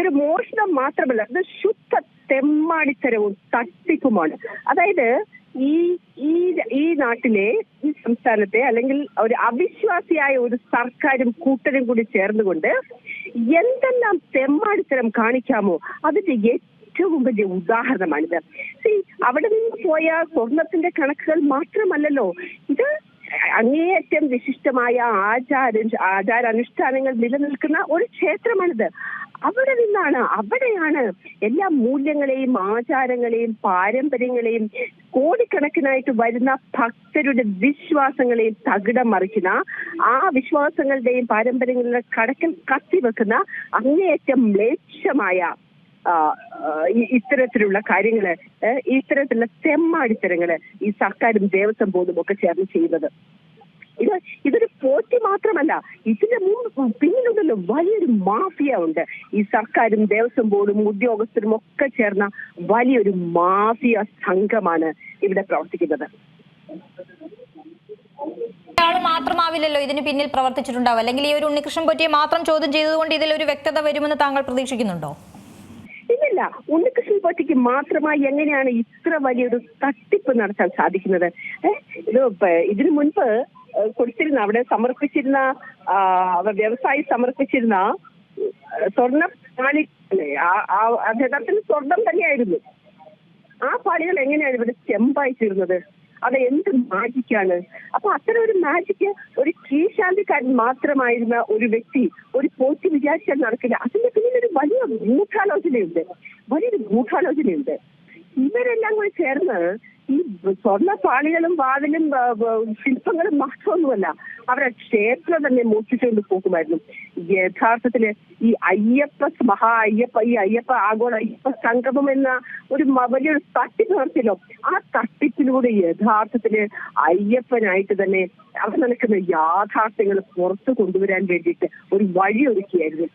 ഇതൊരു മോഷണം മാത്രമല്ല ഇത് ശുദ്ധ തെമ്മാടിത്തരവും തട്ടിപ്പുമാണ്. അതായത് ഈ ഈ ഈ നാട്ടിലെ ഈ സംസ്ഥാനത്തെ അല്ലെങ്കിൽ ഒരു അവിശ്വാസിയായ ഒരു സർക്കാരും കൂട്ടരും കൂടി ചേർന്നുകൊണ്ട് എന്തെല്ലാം തെമ്മാടിത്തരം കാണിക്കാമോ അതിന്റെ ഏറ്റവും വലിയ ഉദാഹരണമാണിത്. സി അവിടെ നിന്ന് പോയ സ്വർണത്തിന്റെ കണക്കുകൾ മാത്രമല്ലല്ലോ. ഇത് അങ്ങേയറ്റം വിശിഷ്ടമായ ആചാര ആചാരാനുഷ്ഠാനങ്ങൾ നിലനിൽക്കുന്ന ഒരു ക്ഷേത്രമാണിത്. അവിടെ നിന്നാണ് അവിടെയാണ് എല്ലാ മൂല്യങ്ങളെയും ആചാരങ്ങളെയും പാരമ്പര്യങ്ങളെയും കോടിക്കണക്കിനായിട്ട് വരുന്ന ഭക്തരുടെ വിശ്വാസങ്ങളെയും തകിടം മറിക്കുന്ന ആ വിശ്വാസങ്ങളുടെയും പാരമ്പര്യങ്ങളുടെ കടക്കൽ കത്തിവെക്കുന്ന അങ്ങേയറ്റം മ്ലേച്ഛമായ ഇത്തരത്തിലുള്ള കാര്യങ്ങൾ ഇത്തരത്തിലുള്ള തെമ്മാടിത്തരങ്ങൾ ഈ സർക്കാരും ദേവസ്വം ബോർഡും ഒക്കെ ചേർന്ന് ചെയ്യുന്നത്. ഇത് ഇതൊരു പോറ്റി മാത്രമല്ല ഇതിന്റെ പിന്നിലുണ്ടല്ലോ വലിയൊരു മാഫിയ ഉണ്ട്. ഈ സർക്കാരും ദേവസ്വം ബോർഡും ഉദ്യോഗസ്ഥരും ഒക്കെ ചേർന്ന വലിയൊരു മാഫിയ സംഘമാണ് ഇവിടെ പ്രവർത്തിക്കുന്നത്. ഒരാൾ മാത്രമാവില്ലല്ലോ ഇതിന് പിന്നിൽ പ്രവർത്തിച്ചിട്ടുണ്ടാവും അല്ലെങ്കിൽ ഈ ഒരു ഉണ്ണികൃഷ്ണൻ പൊറ്റിയെ മാത്രം ചോദ്യം ചെയ്തുകൊണ്ട് ഇതിൽ ഒരു വ്യക്തത വരുമെന്ന് താങ്കൾ പ്രതീക്ഷിക്കുന്നുണ്ടോ? ഇല്ല ഉണ്ണികൃഷ്ണൻ പോറ്റിക്ക് മാത്രമായി എങ്ങനെയാണ് ഇത്ര വലിയൊരു തട്ടിപ്പ് നടത്താൻ സാധിക്കുന്നത്? ഇത് ഇതിനു മുൻപ് കൊടുത്തിരുന്ന അവിടെ സമർപ്പിച്ചിരുന്ന വ്യവസായി സമർപ്പിച്ചിരുന്ന സ്വർണം പാളി യഥാർത്ഥത്തിൽ സ്വർണം തന്നെയായിരുന്നു. ആ പാളികൾ എങ്ങനെയാണ് ഇവിടെ ചെമ്പായി തീർന്നത്? അത് എന്ത് മാജിക്കാണ്? അപ്പൊ അത്തരം ഒരു മാജിക്ക് ഒരു കീശാന്തിക്കാരൻ മാത്രമായിരുന്ന ഒരു വ്യക്തി ഒരു പോസ്റ്റ് വിചാരിച്ചാൽ നടക്കില്ല. അതിന്റെ പിന്നിൽ ഒരു വലിയ ഗൂഢാലോചനയുണ്ട്. വലിയൊരു ഗൂഢാലോചനയുണ്ട്. ഇവരെല്ലാം കൂടി ചേർന്ന് ഈ സ്വർണ പാളികളും വാതിലും ശില്പങ്ങളും മാത്രമൊന്നുമല്ല അവരെ ക്ഷേത്രം തന്നെ മോഷിച്ചുകൊണ്ട് പോകുമായിരുന്നു. യഥാർത്ഥത്തിൽ ഈ അയ്യപ്പ മഹാ അയ്യപ്പ ഈ അയ്യപ്പ ആഗോള അയ്യപ്പ സംഗമം എന്ന ഒരു വലിയൊരു തട്ടിപ്പ് നടത്തിയല്ലോ. ആ തട്ടിപ്പിലൂടെ യഥാർത്ഥത്തിൽ അയ്യപ്പനായിട്ട് തന്നെ അവർ നടക്കുന്ന യാഥാർത്ഥ്യങ്ങൾ പുറത്തു കൊണ്ടുവരാൻ വേണ്ടിയിട്ട് ഒരു വഴി ഒരുക്കിയായിരുന്നു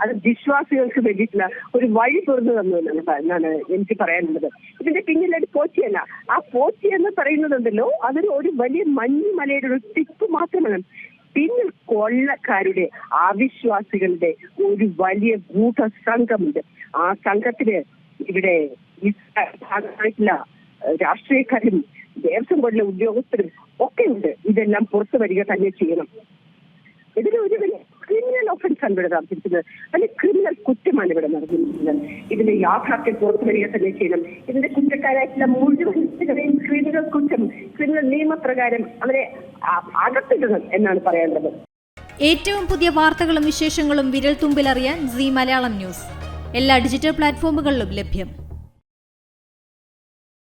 അത് വിശ്വാസികൾക്ക് വേണ്ടിയിട്ടുള്ള ഒരു വഴി തുറന്നു തന്നു എന്നാണ് എനിക്ക് പറയാനുള്ളത്. ഇതിന്റെ പിന്നിലൊരു പോറ്റിയല്ല. ആ പോച്ചി എന്ന് പറയുന്നതുണ്ടല്ലോ അതൊരു ഒരു വലിയ മഞ്ഞുമലയുടെ ഒരു ടിപ്പ് മാത്രമാണ്. പിന്നിൽ കൊള്ളക്കാരുടെ അവിശ്വാസികളുടെ ഒരു വലിയ ഗൂഢ സംഘമുണ്ട് ആ സംഘത്തിന് ഇവിടെ ഭാഗമായിട്ടുള്ള രാഷ്ട്രീയക്കാരും ദേവസ്വം ബോർഡിലെ ഉദ്യോഗസ്ഥരും ഒക്കെ ഉണ്ട്. ഇതെല്ലാം പുറത്തു വരിക തന്നെ ചെയ്യണം. ഒരു വലിയ ക്രിമിനൽ ഒഫൻസ് ആണ് ഇവിടെ നടത്തിയിരിക്കുന്നത് അല്ലെങ്കിൽ ക്രിമിനൽ കുറ്റമാണ് ഇവിടെ നടന്നിരിക്കുന്നത്. ഇതിന്റെ യാഥാർത്ഥ്യം പുറത്തു വരിക തന്നെ ചെയ്യണം. ഇതിന്റെ കുറ്റക്കാരായിട്ടുള്ള മുഴുവൻ ക്രിമിനൽ കുറ്റം ക്രിമിനൽ നിയമപ്രകാരം അവരെ അകത്തിടണം എന്നാണ് പറയേണ്ടത് ഏറ്റവും പുതിയ വാർത്തകളും വിശേഷങ്ങളും വിരൽ തുമ്പിലറിയാൻ സി മലയാളം ന്യൂസ്. എല്ലാ ഡിജിറ്റൽ പ്ലാറ്റ്ഫോമുകളിലും ലഭ്യം.